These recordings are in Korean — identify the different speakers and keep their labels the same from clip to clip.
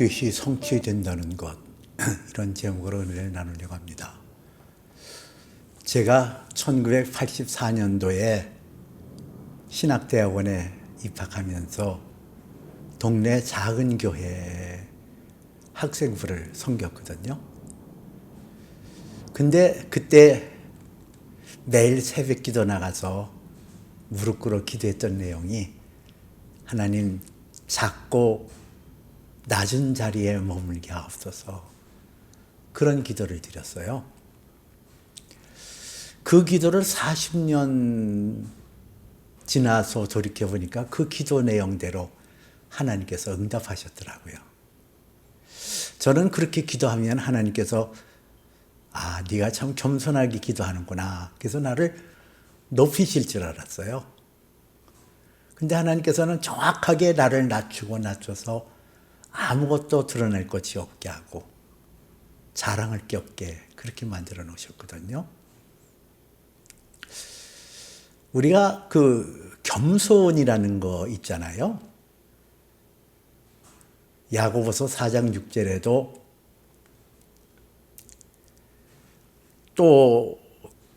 Speaker 1: 뜻이 성취된다는 것 이런 제목으로 은혜를 나누려고 합니다. 제가 1984년도에 신학대학원에 입학하면서 동네 작은 교회 학생부를 섬겼거든요. 근데 그때 매일 새벽 기도 나가서 무릎 꿇어 기도했던 내용이 하나님 작고 낮은 자리에 머물게 하옵소서 그런 기도를 드렸어요. 그 기도를 40년 지나서 돌이켜 보니까 그 기도 내용대로 하나님께서 응답하셨더라고요. 저는 그렇게 기도하면 하나님께서 아, 네가 참 겸손하게 기도하는구나. 그래서 나를 높이실 줄 알았어요. 근데 하나님께서는 정확하게 나를 낮추고 낮춰서 아무것도 드러낼 것이 없게 하고 자랑할 게 없게 그렇게 만들어 놓으셨거든요. 우리가 그 겸손이라는 거 있잖아요. 야고보서 4장 6절에도 또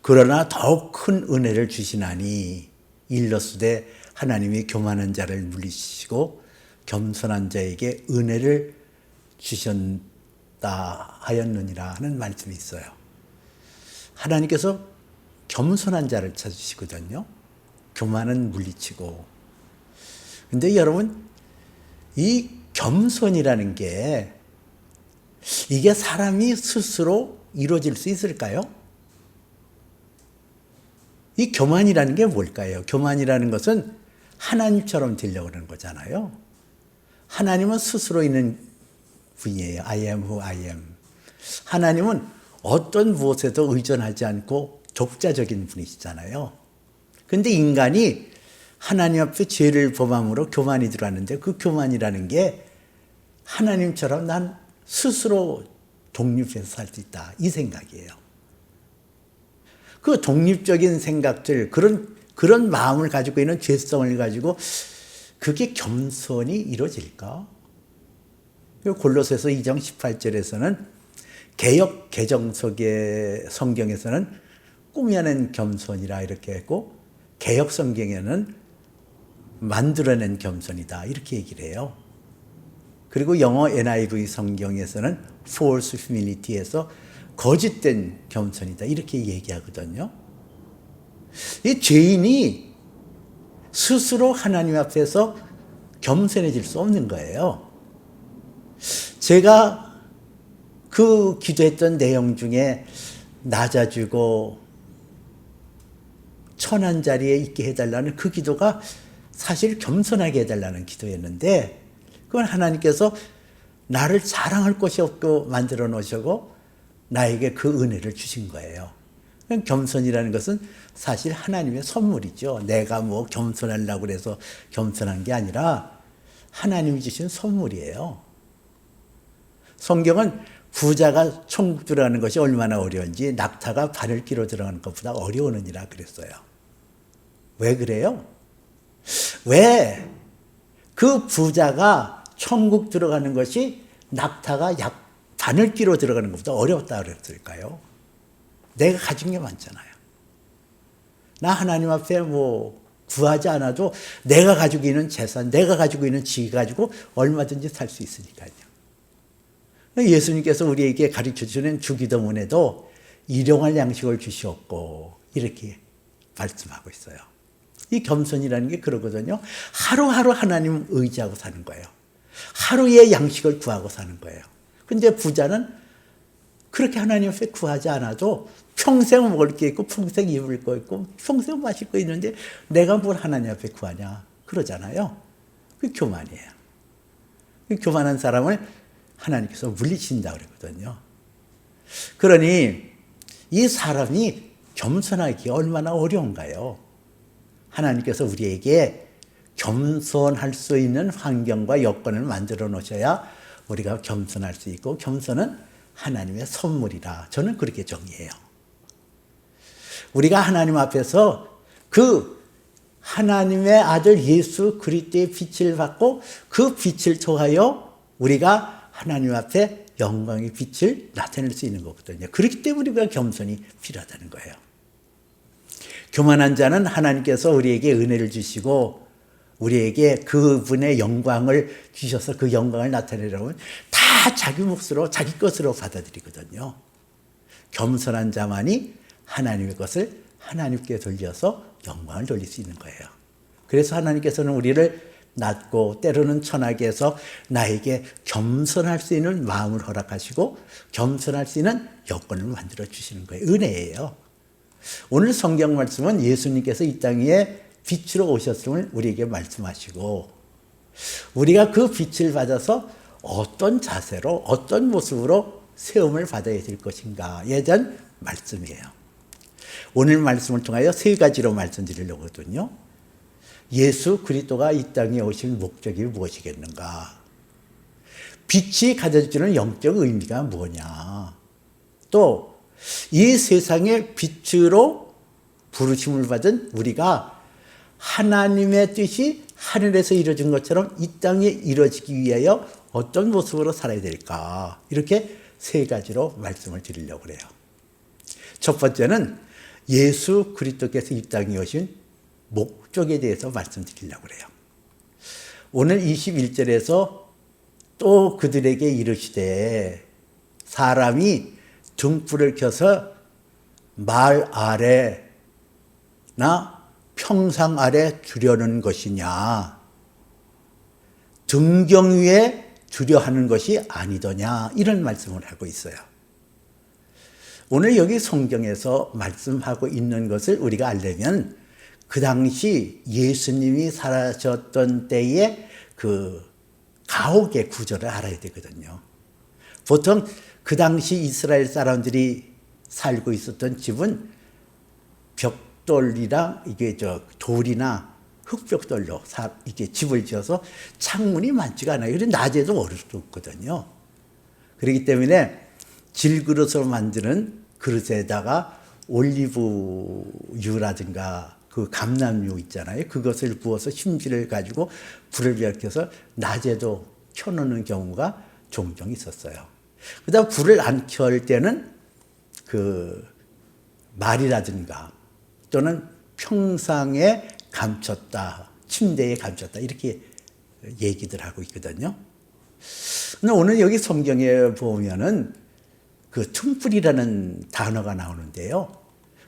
Speaker 1: 그러나 더욱 큰 은혜를 주시나니 일러스되 하나님이 교만한 자를 물리시고 겸손한 자에게 은혜를 주셨다 하였느니라 하는 말씀이 있어요. 하나님께서 겸손한 자를 찾으시거든요. 교만은 물리치고. 근데 여러분, 이 겸손이라는 게 이게 사람이 스스로 이루어질 수 있을까요? 이 교만이라는 게 뭘까요? 교만이라는 것은 하나님처럼 되려고 하는 거잖아요. 하나님은 스스로 있는 분이에요. I am who I am. 하나님은 어떤 무엇에도 의존하지 않고 독자적인 분이시잖아요. 근데 인간이 하나님 앞에 죄를 범함으로 교만이 들어왔는데 그 교만이라는 게 하나님처럼 난 스스로 독립해서 살 수 있다. 이 생각이에요. 그 독립적인 생각들, 그런, 그런 마음을 가지고 있는 죄성을 가지고 그게 겸손이 이루어질까? 골로새서 2장 18절에서는 개혁 개정석의 성경에서는 꾸며낸 겸손이라 이렇게 했고 개혁 성경에는 만들어낸 겸손이다 이렇게 얘기를 해요. 그리고 영어 NIV 성경에서는 false humility에서 거짓된 겸손이다 이렇게 얘기하거든요. 이 죄인이 스스로 하나님 앞에서 겸손해질 수 없는 거예요. 제가 그 기도했던 내용 중에 낮아지고 천한 자리에 있게 해달라는 그 기도가 사실 겸손하게 해달라는 기도였는데 그건 하나님께서 나를 자랑할 곳이 없고 만들어 놓으시고 나에게 그 은혜를 주신 거예요. 겸손이라는 것은 사실 하나님의 선물이죠. 내가 뭐 겸손하려고 그래서 겸손한 게 아니라 하나님이 주신 선물이에요. 성경은 부자가 천국 들어가는 것이 얼마나 어려운지 낙타가 발을 끼러 들어가는 것보다 어려우느니라 그랬어요. 왜 그래요? 왜 그 부자가 천국 들어가는 것이 낙타가 약 바늘 끼러 들어가는 것보다 어렵다 그랬을까요? 내가 가진 게 많잖아요. 나 하나님 앞에 뭐 구하지 않아도 내가 가지고 있는 재산, 내가 가지고 있는 지위 가지고 얼마든지 살 수 있으니까요. 예수님께서 우리에게 가르쳐 주는 주기도문에도 일용할 양식을 주시옵고 이렇게 말씀하고 있어요. 이 겸손이라는 게 그러거든요. 하루하루 하나님 의지하고 사는 거예요. 하루의 양식을 구하고 사는 거예요. 근데 부자는 그렇게 하나님 앞에 구하지 않아도 평생 먹을 게 있고 평생 입을 거 있고 평생 마실 거 있는데 내가 뭘 하나님 앞에 구하냐 그러잖아요. 그 교만이에요. 그 교만한 사람을 하나님께서 물리친다 그러거든요. 그러니 이 사람이 겸손하기 얼마나 어려운가요? 하나님께서 우리에게 겸손할 수 있는 환경과 여건을 만들어 놓으셔야 우리가 겸손할 수 있고 겸손은 하나님의 선물이라 저는 그렇게 정의해요. 우리가 하나님 앞에서 그 하나님의 아들 예수 그리스도의 빛을 받고 그 빛을 통하여 우리가 하나님 앞에 영광의 빛을 나타낼 수 있는 거거든요. 그렇기 때문에 우리가 겸손이 필요하다는 거예요. 교만한 자는 하나님께서 우리에게 은혜를 주시고 우리에게 그분의 영광을 주셔서 그 영광을 나타내려면 다 자기 몫으로 자기 것으로 받아들이거든요. 겸손한 자만이 하나님의 것을 하나님께 돌려서 영광을 돌릴 수 있는 거예요. 그래서 하나님께서는 우리를 낮고 때로는 천하게 해서 나에게 겸손할 수 있는 마음을 허락하시고 겸손할 수 있는 여건을 만들어 주시는 거예요. 은혜예요. 오늘 성경 말씀은 예수님께서 이 땅에 빛으로 오셨음을 우리에게 말씀하시고 우리가 그 빛을 받아서 어떤 자세로 어떤 모습으로 세움을 받아야 될 것인가에 대한 말씀이에요. 오늘 말씀을 통하여 세 가지로 말씀드리려고 하거든요. 예수 그리스도가 이 땅에 오신 목적이 무엇이겠는가? 빛이 가져주는 영적 의미가 뭐냐? 또 이 세상의 빛으로 부르심을 받은 우리가 하나님의 뜻이 하늘에서 이루어진 것처럼 이 땅에 이루어지기 위하여 어떤 모습으로 살아야 될까? 이렇게 세 가지로 말씀을 드리려고 그래요. 첫 번째는 예수 그리스도께서 이 땅에 오신 목적에 대해서 말씀드리려고 그래요. 오늘 21절에서 또 그들에게 이르시되 사람이 등불을 켜서 말 아래나 평상 아래 두려는 것이냐 등경 위에 두려 하는 것이 아니더냐 이런 말씀을 하고 있어요. 오늘 여기 성경에서 말씀하고 있는 것을 우리가 알려면 그 당시 예수님이 살아셨던 때의 그 가옥의 구조를 알아야 되거든요. 보통 그 당시 이스라엘 사람들이 살고 있었던 집은 벽 돌이랑 이게 저 돌이나 흙벽돌로 이게 집을 지어서 창문이 많지가 않아요. 그래서 낮에도 어릴 수 없거든요. 그렇기 때문에 질그릇으로 만드는 그릇에다가 올리브유라든가 그 감남유 있잖아요. 그것을 부어서 심지를 가지고 불을 밝혀서 낮에도 켜놓는 경우가 종종 있었어요. 그다음 불을 안 켤 때는 그 말이라든가 또는 평상에 감췄다, 침대에 감췄다 이렇게 얘기들 하고 있거든요. 근데 오늘 여기 성경에 보면은 그 등불이라는 단어가 나오는데요.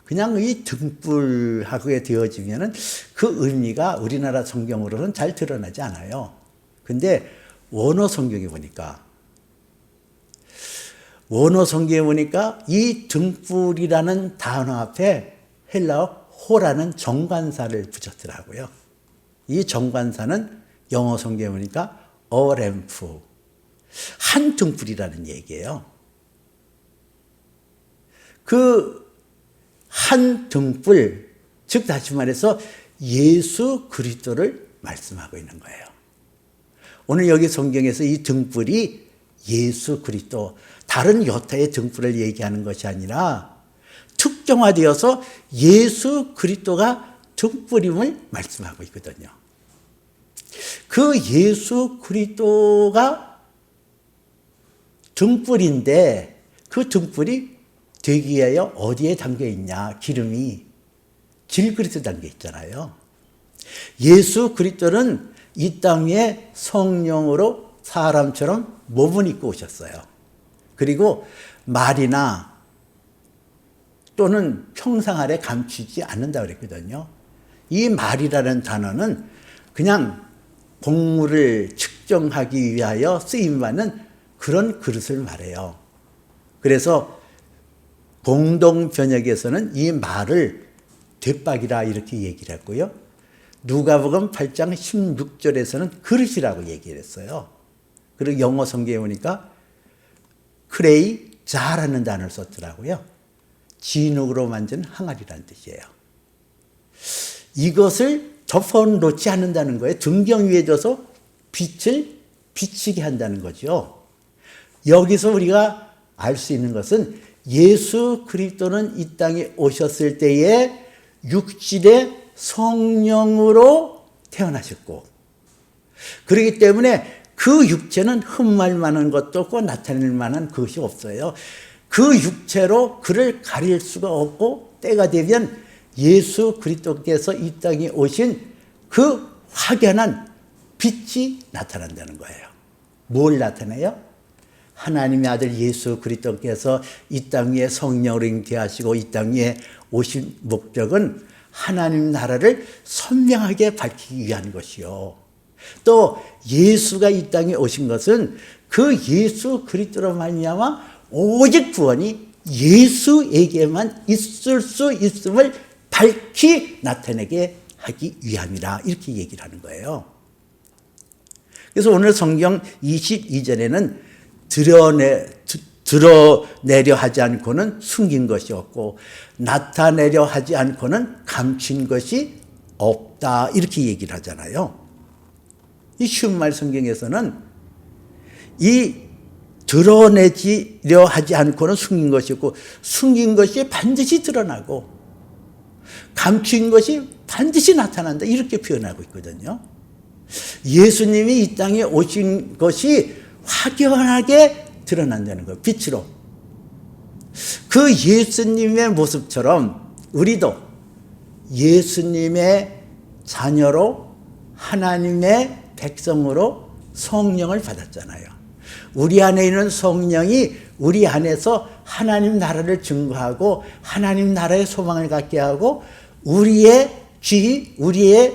Speaker 1: 그냥 이 등불하고에 되어지면은 그 의미가 우리나라 성경으로는 잘 드러나지 않아요. 근데 원어 성경에 보니까 원어 성경에 보니까 이 등불이라는 단어 앞에 헬라어 호라는 정관사를 붙였더라고요. 이 정관사는 영어 성경에 보니까 어램프 한 등불이라는 얘기예요. 그 한 등불 즉 다시 말해서 예수 그리스도를 말씀하고 있는 거예요. 오늘 여기 성경에서 이 등불이 예수 그리스도 다른 여타의 등불을 얘기하는 것이 아니라 특정화되어서 예수 그리스도가 등불임을 말씀하고 있거든요. 그 예수 그리스도가 등불인데 그 등불이 되기 위하여 어디에 담겨 있냐? 기름이 질그릇에 담겨 있잖아요. 예수 그리스도는 이 땅에 성령으로 사람처럼 몸을 입고 오셨어요. 그리고 말이나 또는 평상 아래 감추지 않는다 그랬거든요. 이 말이라는 단어는 그냥 곡물을 측정하기 위하여 쓰임받는 그런 그릇을 말해요. 그래서 공동 번역에서는 이 말을 뒷박이라 이렇게 얘기를 했고요. 누가복음 8장 16절에서는 그릇이라고 얘기를 했어요. 그리고 영어 성경에 보니까 크레이 자라는 단어를 썼더라고요. 진흙으로 만든 항아리라는 뜻이에요. 이것을 덮어 놓지 않는다는 거예요. 등경 위에 둬서 빛을 비치게 한다는 거죠. 여기서 우리가 알 수 있는 것은 예수 그리스도는 이 땅에 오셨을 때에 육질의 성령으로 태어나셨고 그렇기 때문에 그 육체는 흠말 만한 것도 없고 나타낼 만한 그것이 없어요. 그 육체로 그를 가릴 수가 없고 때가 되면 예수 그리스도께서 이 땅에 오신 그 확연한 빛이 나타난다는 거예요. 뭘 나타내요? 하나님의 아들 예수 그리스도께서 이땅 위에 성령으로 잉태하시고 이땅 위에 오신 목적은 하나님 나라를 선명하게 밝히기 위한 것이요. 또 예수가 이 땅에 오신 것은 그 예수 그리스도로 말미암아 오직 구원이 예수에게만 있을 수 있음을 밝히 나타내게 하기 위함이라 이렇게 얘기를 하는 거예요. 그래서 오늘 성경 22절에는 드러내, 드러내려 하지 않고는 숨긴 것이 없고 나타내려 하지 않고는 감춘 것이 없다 이렇게 얘기를 하잖아요. 이 쉬운 말 성경에서는 이 드러내지려 하지 않고는 숨긴 것이 없고 숨긴 것이 반드시 드러나고 감춘 것이 반드시 나타난다 이렇게 표현하고 있거든요. 예수님이 이 땅에 오신 것이 확연하게 드러난다는 거예요. 빛으로. 그 예수님의 모습처럼 우리도 예수님의 자녀로 하나님의 백성으로 성령을 받았잖아요. 우리 안에 있는 성령이 우리 안에서 하나님 나라를 증거하고 하나님 나라의 소망을 갖게 하고 우리의 귀, 우리의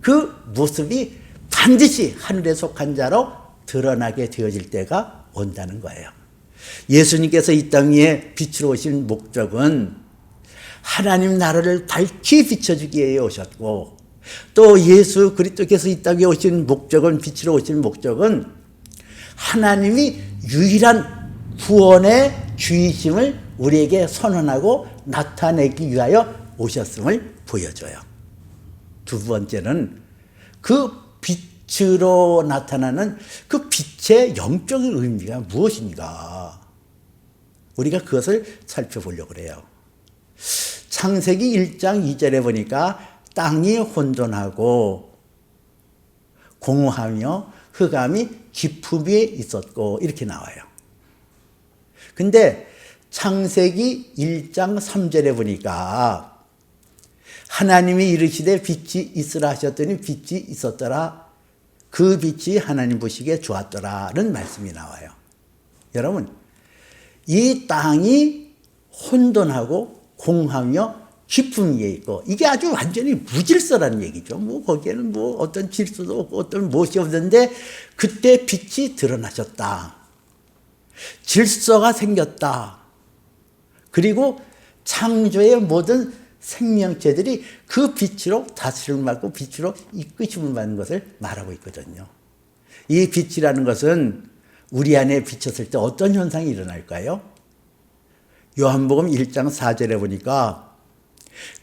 Speaker 1: 그 모습이 반드시 하늘에 속한 자로 드러나게 되어질 때가 온다는 거예요. 예수님께서 이땅 위에 빛으로 오신 목적은 하나님 나라를 밝히 비춰주기 위해 오셨고 또 예수 그리스도께서 이 땅에 오신 목적은 빛으로 오신 목적은 하나님이 유일한 구원의 주이심을 우리에게 선언하고 나타내기 위하여 오셨음을 보여줘요. 두 번째는 그 빛으로 나타나는 그 빛의 영적인 의미가 무엇인가? 우리가 그것을 살펴보려고 그래요. 창세기 1장 2절에 보니까 땅이 혼돈하고 공허하며 흑암이 깊음에 있었고 이렇게 나와요. 근데 창세기 1장 3절에 보니까 하나님이 이르시되 빛이 있으라 하셨더니 빛이 있었더라. 그 빛이 하나님 보시기에 좋았더라는 말씀이 나와요. 여러분, 이 땅이 혼돈하고 공하며 깊은 게 있고 이게 아주 완전히 무질서라는 얘기죠. 뭐 거기에는 뭐 어떤 질서도 없고 어떤 무엇이 없는데 그때 빛이 드러나셨다. 질서가 생겼다. 그리고 창조의 모든 생명체들이 그 빛으로 다스림을 받고 빛으로 이끄심을 받는 것을 말하고 있거든요. 이 빛이라는 것은 우리 안에 비쳤을 때 어떤 현상이 일어날까요? 요한복음 1장 4절에 보니까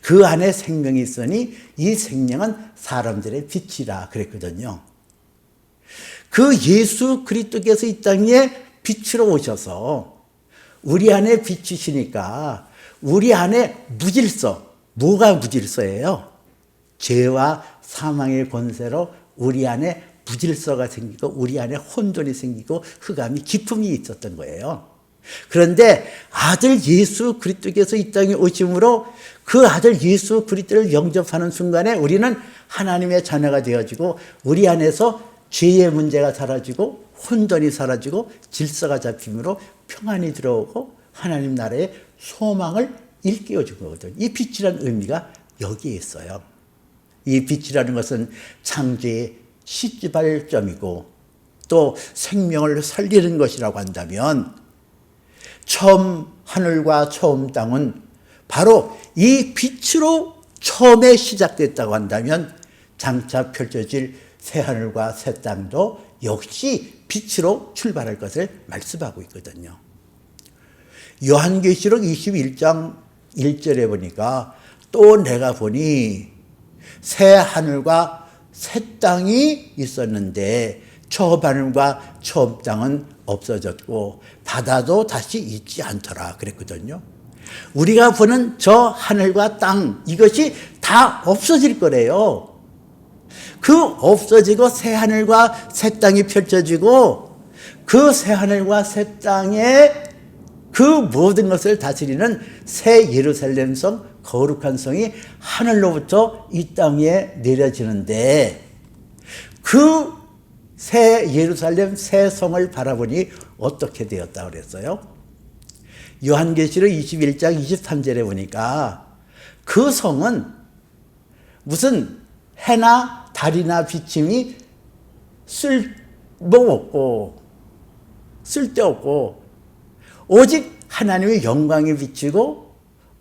Speaker 1: 그 안에 생명이 있으니 이 생명은 사람들의 빛이라 그랬거든요. 그 예수 그리스도께서 이 땅에 빛으로 오셔서 우리 안에 비추시니까 우리 안에 무질서, 뭐가 무질서예요? 죄와 사망의 권세로 우리 안에 무질서가 생기고 우리 안에 혼돈이 생기고 흑암이 기품이 있었던 거예요. 그런데 아들 예수 그리스도께서 이 땅에 오심으로 그 아들 예수 그리스도를 영접하는 순간에 우리는 하나님의 자녀가 되어지고 우리 안에서 죄의 문제가 사라지고 혼돈이 사라지고 질서가 잡힘으로 평안이 들어오고 하나님 나라의 소망을 일깨워 준 거거든요. 이 빛이라는 의미가 여기에 있어요. 이 빛이라는 것은 창조의 시지발점이고 또 생명을 살리는 것이라고 한다면 처음 하늘과 처음 땅은 바로 이 빛으로 처음에 시작됐다고 한다면 장차 펼쳐질 새 하늘과 새 땅도 역시 빛으로 출발할 것을 말씀하고 있거든요. 요한계시록 21장 1절에 보니까 또 내가 보니 새 하늘과 새 땅이 있었는데 처음 하늘과 처음 땅은 없어졌고 바다도 다시 있지 않더라 그랬거든요. 우리가 보는 저 하늘과 땅 이것이 다 없어질 거래요. 그 없어지고 새 하늘과 새 땅이 펼쳐지고 그 새 하늘과 새 땅에 그 모든 것을 다스리는 새 예루살렘 성 거룩한 성이 하늘로부터 이 땅에 내려지는데 그 새 예루살렘 새 성을 바라보니 어떻게 되었다 그랬어요? 요한계시록 21장 23절에 보니까 그 성은 무슨 해나 달이나 비침이 쓸모없고 쓸데없고 오직 하나님의 영광에 비치고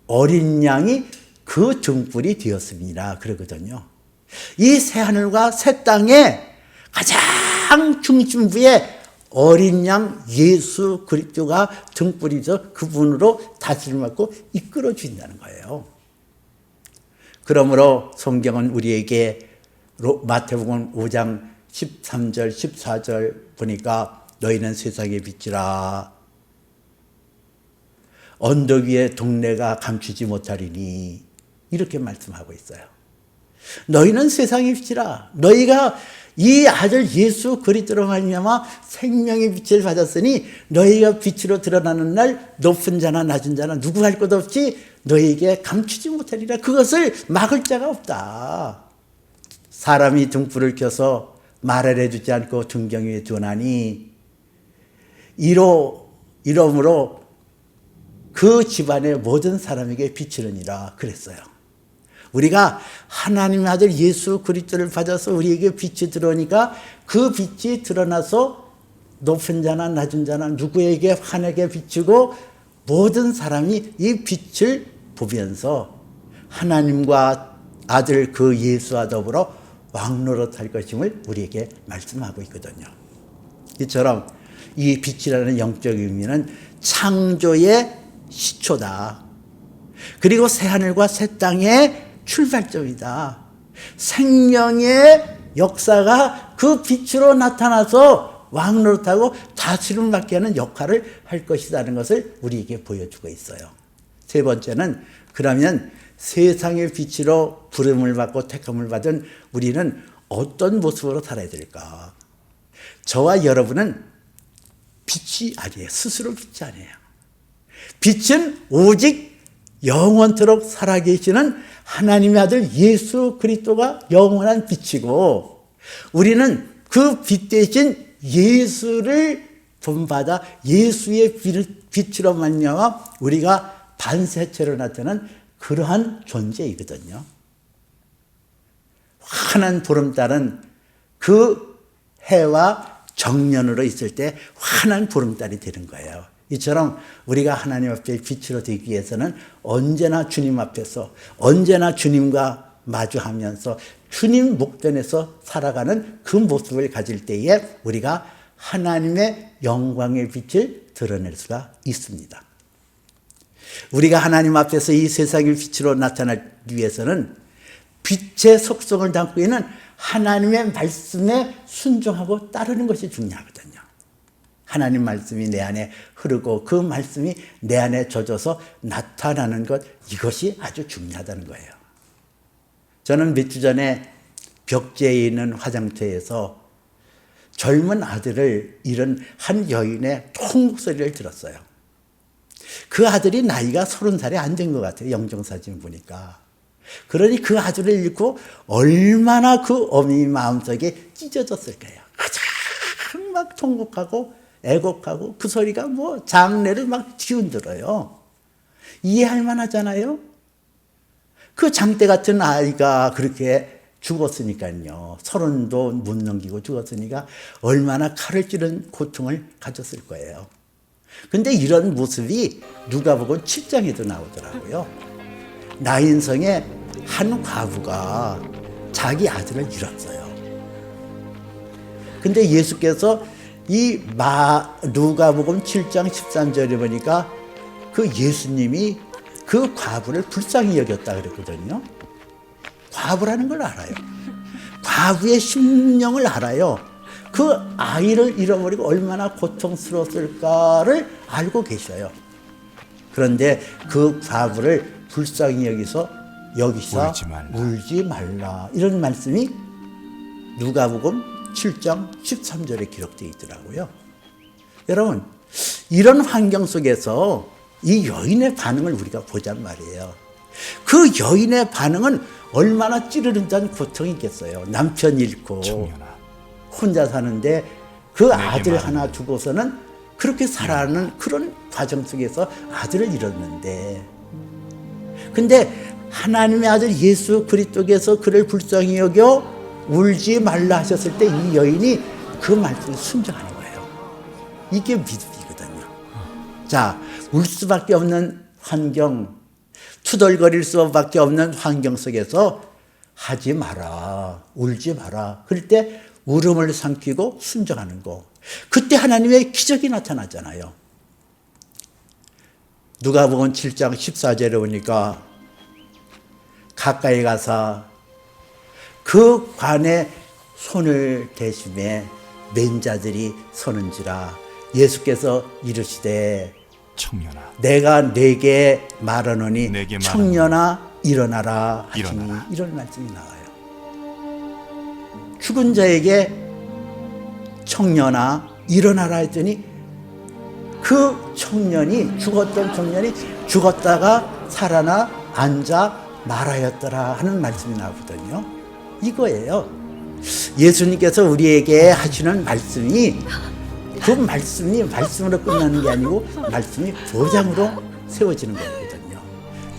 Speaker 1: 어린 양이 그 등불이 되었습니다. 그러거든요. 이 새 하늘과 새 땅에 가장 중심부에 어린 양 예수 그리스도가 등불이 죠 그분으로 다스림을 받고 이끌어 주신다는 거예요. 그러므로 성경은 우리에게 로- 마태복음 5장 13절 14절 보니까 너희는 세상의 빛이라 언덕 위에 동네가 감추지 못하리니 이렇게 말씀하고 있어요. 너희는 세상의 빛이라 너희가 이 아들 예수 그리스도로 말미암아 생명의 빛을 받았으니 너희가 빛으로 드러나는 날 높은 자나 낮은 자나 누구 할 것 없이 너희에게 감추지 못하리라 그것을 막을 자가 없다. 사람이 등불을 켜서 말을 해주지 않고 등경 위에 두나니 이로 이러므로 그 집안의 모든 사람에게 비치느니라 그랬어요. 우리가 하나님 아들 예수 그리스도를 받아서 우리에게 빛이 들어오니까 그 빛이 드러나서 높은 자나 낮은 자나 누구에게 환하게 비치고 모든 사람이 이 빛을 보면서 하나님과 아들 그 예수와 더불어 왕노릇할 것임을 우리에게 말씀하고 있거든요. 이처럼 이 빛이라는 영적 의미는 창조의 시초다. 그리고 새 하늘과 새 땅의 출발점이다. 생명의 역사가 그 빛으로 나타나서 왕노릇하고 다스림을 받게 하는 역할을 할 것이라는 것을 우리에게 보여주고 있어요. 세 번째는 그러면 세상의 빛으로 부름을 받고 택함을 받은 우리는 어떤 모습으로 살아야 될까? 저와 여러분은 빛이 아니에요. 스스로 빛이 아니에요. 빛은 오직 영원토록 살아계시는 하나님의 아들 예수 그리스도가 영원한 빛이고 우리는 그 빛 대신 예수를 본받아 예수의 빛으로 말미암아 우리가 반세체로 나타난 그러한 존재이거든요. 환한 보름달은 그 해와 정년으로 있을 때 환한 보름달이 되는 거예요. 이처럼 우리가 하나님 앞에 빛으로 되기 위해서는 언제나 주님 앞에서 언제나 주님과 마주하면서 주님 목전에서 살아가는 그 모습을 가질 때에 우리가 하나님의 영광의 빛을 드러낼 수가 있습니다. 우리가 하나님 앞에서 이 세상의 빛으로 나타나기 위해서는 빛의 속성을 담고 있는 하나님의 말씀에 순종하고 따르는 것이 중요하거든요. 하나님 말씀이 내 안에 흐르고 그 말씀이 내 안에 젖어서 나타나는 것 이것이 아주 중요하다는 거예요. 저는 몇 주 전에 벽제에 있는 화장터에서 젊은 아들을 잃은 한 여인의 통목소리를 들었어요. 그 아들이 나이가 서른 살이 안 된 것 같아요. 영정사진 보니까. 그러니 그 아들을 잃고 얼마나 그 어미 마음속에 찢어졌을 거예요. 가장 막 통곡하고 애곡하고 그 소리가 뭐 장례를 막 뒤흔들어요. 이해할 만하잖아요. 그 장대 같은 아이가 그렇게 죽었으니까요. 서른도 못 넘기고 죽었으니까 얼마나 칼을 찌른 고통을 가졌을 거예요. 근데 이런 모습이 누가복음 7장에도 나오더라고요. 나인성의 한 과부가 자기 아들을 잃었어요. 근데 예수께서 이 마, 누가복음 7장 13절에 보니까 그 예수님이 그 과부를 불쌍히 여겼다 그랬거든요. 과부라는 걸 알아요. 과부의 심령을 알아요. 그 아이를 잃어버리고 얼마나 고통스러웠을까를 알고 계셔요. 그런데 그 과부를 불쌍히 여기서 여기서
Speaker 2: 울지 말라.
Speaker 1: 울지 말라 이런 말씀이 누가복음 7장 13절에 기록되어 있더라고요. 여러분, 이런 환경 속에서 이 여인의 반응을 우리가 보잔 말이에요. 그 여인의 반응은 얼마나 찌르는 듯한 고통이 있겠어요. 남편 잃고
Speaker 2: 청년아
Speaker 1: 혼자 사는데 그 아들 하나 두고서는 그렇게 살아가는 그런 과정 속에서 아들을 잃었는데 근데 하나님의 아들 예수 그리스도께서 그를 불쌍히 여겨 울지 말라 하셨을 때 이 여인이 그 말씀에 순종하는 거예요. 이게 믿음이거든요. 자, 울 수밖에 없는 환경, 투덜거릴 수밖에 없는 환경 속에서 하지 마라, 울지 마라. 그럴 때 울음을 삼키고 순종하는 거. 그때 하나님의 기적이 나타나잖아요. 누가복음 7장 14절에 보니까 가까이 가서 그 관에 손을 대심에 맨자들이 서는지라 예수께서 이르시되
Speaker 2: 청년아
Speaker 1: 내가 내게 말하노니
Speaker 2: 내게
Speaker 1: 청년아 일어나라 하시니
Speaker 2: 일어나라.
Speaker 1: 이런 말씀이 나와요. 죽은 자에게 청년아 일어나라 했더니 그 청년이 죽었던 청년이 죽었다가 살아나 앉아 말하였더라 하는 말씀이 나오거든요. 이거예요. 예수님께서 우리에게 하시는 말씀이 그 말씀이 말씀으로 끝나는 게 아니고 말씀이 보장으로 세워지는 거거든요.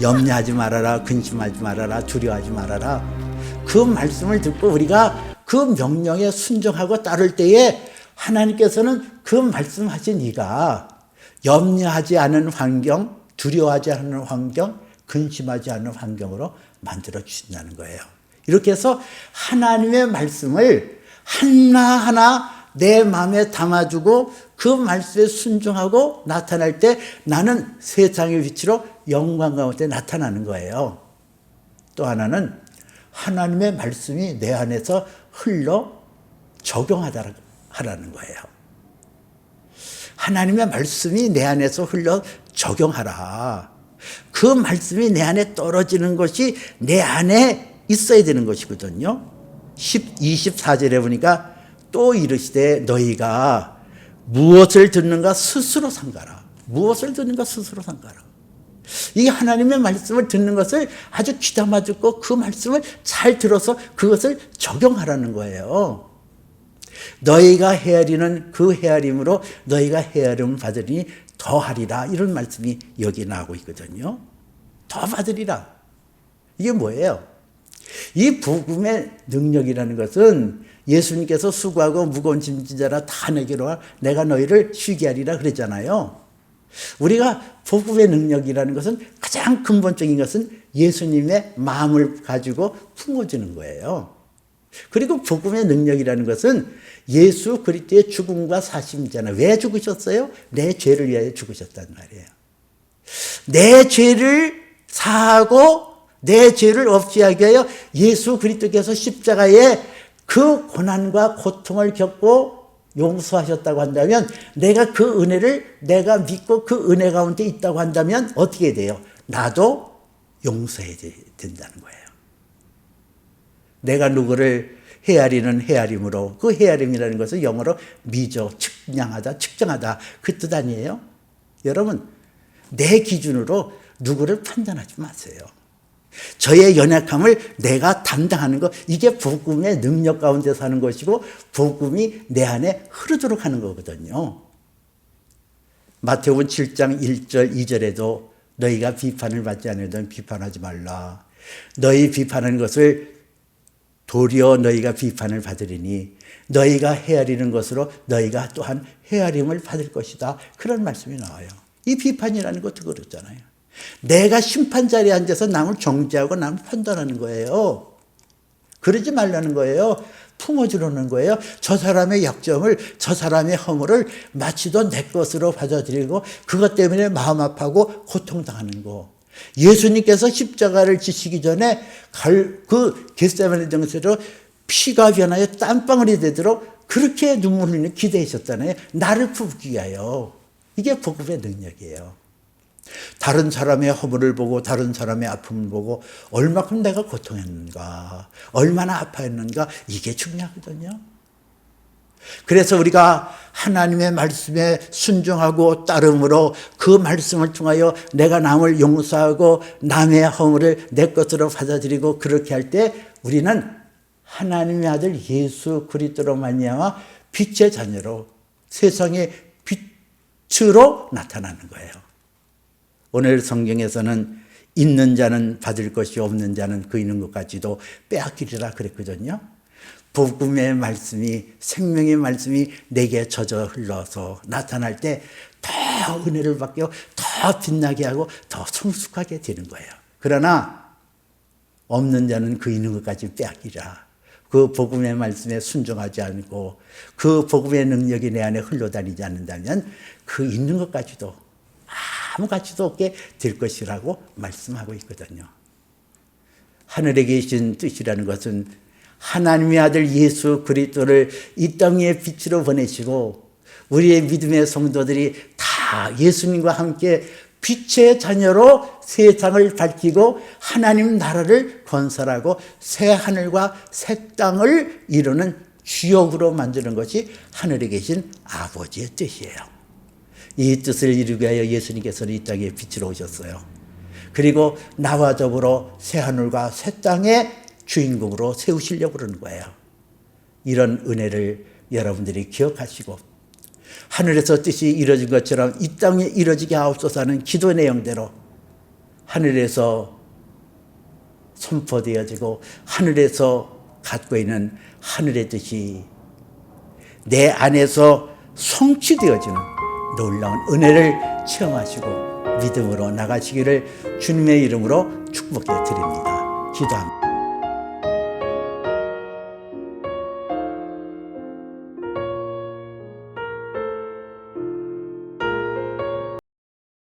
Speaker 1: 염려하지 말아라, 근심하지 말아라, 두려워하지 말아라. 그 말씀을 듣고 우리가 그 명령에 순종하고 따를 때에 하나님께서는 그 말씀하신 이가 염려하지 않은 환경, 두려워하지 않은 환경, 근심하지 않은 환경으로 만들어 주신다는 거예요. 이렇게 해서 하나님의 말씀을 하나하나 내 마음에 담아주고 그 말씀에 순종하고 나타날 때 나는 세상의 위치로 영광 가운데 나타나는 거예요. 또 하나는 하나님의 말씀이 내 안에서 흘러 적용하라는 거예요. 하나님의 말씀이 내 안에서 흘러 적용하라. 그 말씀이 내 안에 떨어지는 것이 내 안에 있어야 되는 것이거든요. 10, 24절에 보니까 또 이르시되 너희가 무엇을 듣는가 스스로 상가라. 무엇을 듣는가 스스로 상가라. 이 하나님의 말씀을 듣는 것을 아주 귀담아 듣고 그 말씀을 잘 들어서 그것을 적용하라는 거예요. 너희가 헤아리는 그 헤아림으로 너희가 헤아림을 받으니 더하리라 이런 말씀이 여기 나오고 있거든요. 더 받으리라. 이게 뭐예요? 이 복음의 능력이라는 것은 예수님께서 수고하고 무거운 짐진자라 다 내게로 와 내가 너희를 쉬게 하리라 그랬잖아요. 우리가 복음의 능력이라는 것은 가장 근본적인 것은 예수님의 마음을 가지고 품어주는 거예요. 그리고 복음의 능력이라는 것은 예수 그리스도의 죽음과 사심이잖아요. 왜 죽으셨어요? 내 죄를 위하여 죽으셨단 말이에요. 내 죄를 사하고 내 죄를 없이 하기 위하여 예수 그리스도께서 십자가에 그 고난과 고통을 겪고 용서하셨다고 한다면 내가 그 은혜를 내가 믿고 그 은혜 가운데 있다고 한다면 어떻게 돼요? 나도 용서해야 된다는 거예요. 내가 누구를 헤아리는 헤아림으로 그 헤아림이라는 것은 영어로 미저, 측량하다, 측정하다 그 뜻 아니에요? 여러분 내 기준으로 누구를 판단하지 마세요. 저의 연약함을 내가 담당하는 것 이게 복음의 능력 가운데 사는 것이고 복음이 내 안에 흐르도록 하는 거거든요. 마태복음 7장 1절 2절에도 너희가 비판을 받지 않으면 비판하지 말라. 너희 비판하는 것을 도리어 너희가 비판을 받으리니 너희가 헤아리는 것으로 너희가 또한 헤아림을 받을 것이다. 그런 말씀이 나와요. 이 비판이라는 것도 그렇잖아요. 내가 심판 자리에 앉아서 남을 정죄하고 남을 판단하는 거예요. 그러지 말라는 거예요. 품어주려는 거예요. 저 사람의 약점을, 저 사람의 허물을 마치도 내 것으로 받아들이고 그것 때문에 마음 아파하고 고통당하는 거. 예수님께서 십자가를 지시기 전에 그 겟세마네 정세로 피가 변하여 땀방울이 되도록 그렇게 눈물 흘리는 기대하셨잖아요. 나를 품기 위하여. 이게 복음의 능력이에요. 다른 사람의 허물을 보고 다른 사람의 아픔을 보고 얼마큼 내가 고통했는가, 얼마나 아파했는가 이게 중요하거든요. 그래서 우리가 하나님의 말씀에 순종하고 따름으로 그 말씀을 통하여 내가 남을 용서하고 남의 허물을 내 것으로 받아들이고 그렇게 할 때 우리는 하나님의 아들 예수 그리스도로 말미암아 빛의 자녀로 세상의 빛으로 나타나는 거예요. 오늘 성경에서는 있는 자는 받을 것이 없는 자는 그 있는 것까지도 빼앗기리라 그랬거든요. 복음의 말씀이 생명의 말씀이 내게 젖어 흘러서 나타날 때 더 은혜를 받고 더 빛나게 하고 더 성숙하게 되는 거예요. 그러나 없는 자는 그 있는 것까지 빼앗기라. 그 복음의 말씀에 순종하지 않고 그 복음의 능력이 내 안에 흘러다니지 않는다면 그 있는 것까지도 아무 가치도 없게 될 것이라고 말씀하고 있거든요. 하늘에 계신 뜻이라는 것은 하나님의 아들 예수 그리스도를 이 땅의 빛으로 보내시고 우리의 믿음의 성도들이 다 예수님과 함께 빛의 자녀로 세상을 밝히고 하나님 나라를 건설하고 새 하늘과 새 땅을 이루는 주역으로 만드는 것이 하늘에 계신 아버지의 뜻이에요. 이 뜻을 이루기 위하여 예수님께서는 이 땅에 빛으로 오셨어요. 그리고 나와 더불어 새 하늘과 새 땅의 주인공으로 세우시려고 그러는 거예요. 이런 은혜를 여러분들이 기억하시고 하늘에서 뜻이 이루어진 것처럼 이 땅에 이루어지게 하옵소서 하는 기도 내용대로 하늘에서 선포되어지고 하늘에서 갖고 있는 하늘의 뜻이 내 안에서 성취되어지는 놀라운 은혜를 체험하시고 믿음으로 나가시기를 주님의 이름으로 축복해 드립니다. 기도합니다.